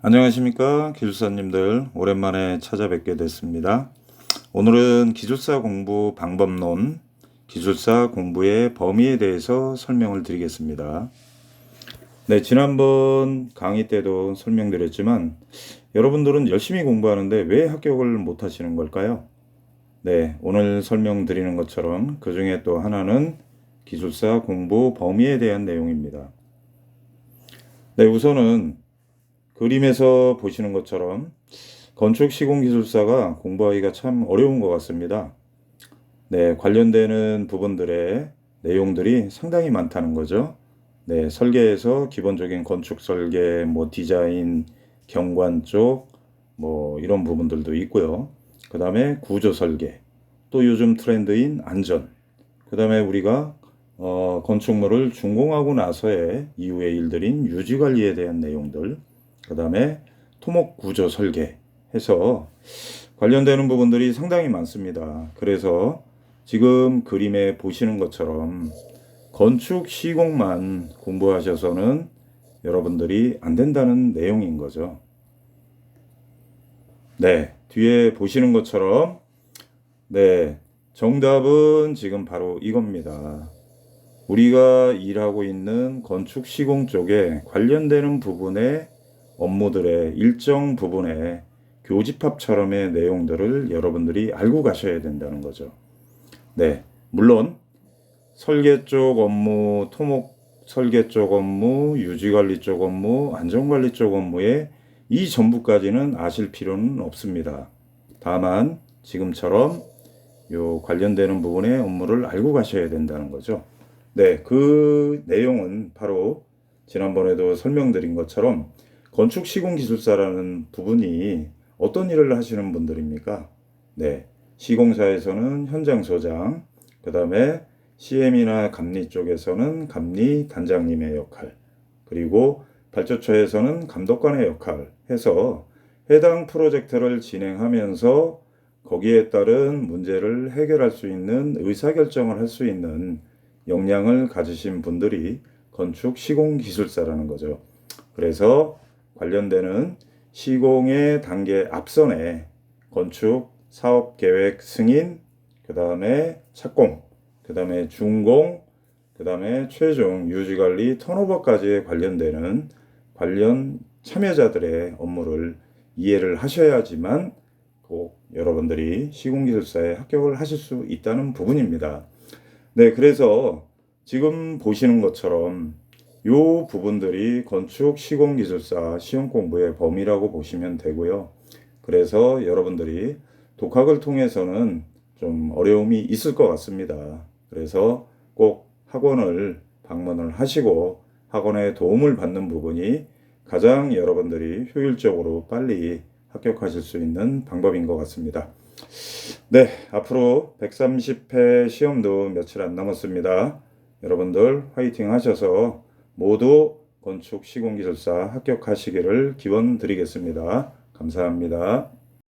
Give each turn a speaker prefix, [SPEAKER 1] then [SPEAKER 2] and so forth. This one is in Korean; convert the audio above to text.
[SPEAKER 1] 안녕하십니까 기술사님들 오랜만에 찾아뵙게 됐습니다. 오늘은 기술사 공부 방법론, 기술사 공부의 범위에 대해서 설명을 드리겠습니다. 네, 지난번 강의 때도 설명드렸지만 여러분들은 열심히 공부하는데 왜 합격을 못 하시는 걸까요? 네, 오늘 설명드리는 것처럼 그 중에 또 하나는 기술사 공부 범위에 대한 내용입니다. 네, 우선은 그림에서 보시는 것처럼 건축 시공 기술사가 공부하기가 참 어려운 것 같습니다. 네, 관련되는 부분들의 내용들이 상당히 많다는 거죠. 네, 설계에서 기본적인 건축 설계, 뭐 디자인, 경관 쪽, 뭐 이런 부분들도 있고요. 그 다음에 구조 설계, 또 요즘 트렌드인 안전, 그 다음에 우리가 어, 건축물을 준공하고 나서의 이후의 일들인 유지 관리에 대한 내용들, 그 다음에 토목 구조 설계 해서 관련되는 부분들이 상당히 많습니다. 그래서 지금 그림에 보시는 것처럼 건축 시공만 공부하셔서는 여러분들이 안 된다는 내용인 거죠. 네, 뒤에 보시는 것처럼 네, 정답은 지금 바로 이겁니다. 우리가 일하고 있는 건축 시공 쪽에 관련되는 부분의 업무들의 일정 부분의 교집합처럼의 내용들을 여러분들이 알고 가셔야 된다는 거죠. 네, 물론 설계 쪽 업무, 토목 설계 쪽 업무, 유지관리 쪽 업무, 안전관리 쪽 업무에 이 전부까지는 아실 필요는 없습니다. 다만 지금처럼 요 관련되는 부분의 업무를 알고 가셔야 된다는 거죠. 네, 그 내용은 바로 지난번에도 설명드린 것처럼 건축 시공 기술사라는 부분이 어떤 일을 하시는 분들입니까? 네. 시공사에서는 현장 소장, 그 다음에 CM이나 감리 쪽에서는 감리 단장님의 역할, 그리고 발주처에서는 감독관의 역할 해서 해당 프로젝트를 진행하면서 거기에 따른 문제를 해결할 수 있는 의사결정을 할 수 있는 역량을 가지신 분들이 건축 시공 기술사라는 거죠. 그래서 관련되는 시공의 단계 앞선에 건축 사업 계획 승인, 그 다음에 착공, 그 다음에 준공, 그 다음에 최종 유지관리 턴오버까지 관련되는 관련 참여자들의 업무를 이해를 하셔야지만 꼭 여러분들이 시공기술사에 합격을 하실 수 있다는 부분입니다. 네, 그래서 지금 보시는 것처럼 요 부분들이 건축 시공 기술사 시험 공부의 범위라고 보시면 되고요. 그래서 여러분들이 독학을 통해서는 좀 어려움이 있을 것 같습니다. 그래서 꼭 학원을 방문을 하시고 학원의 도움을 받는 부분이 가장 여러분들이 효율적으로 빨리 합격하실 수 있는 방법인 것 같습니다. 네, 앞으로 130회 시험도 며칠 안 남았습니다. 여러분들 화이팅 하셔서 모두 건축 시공기술사 합격하시기를 기원 드리겠습니다. 감사합니다.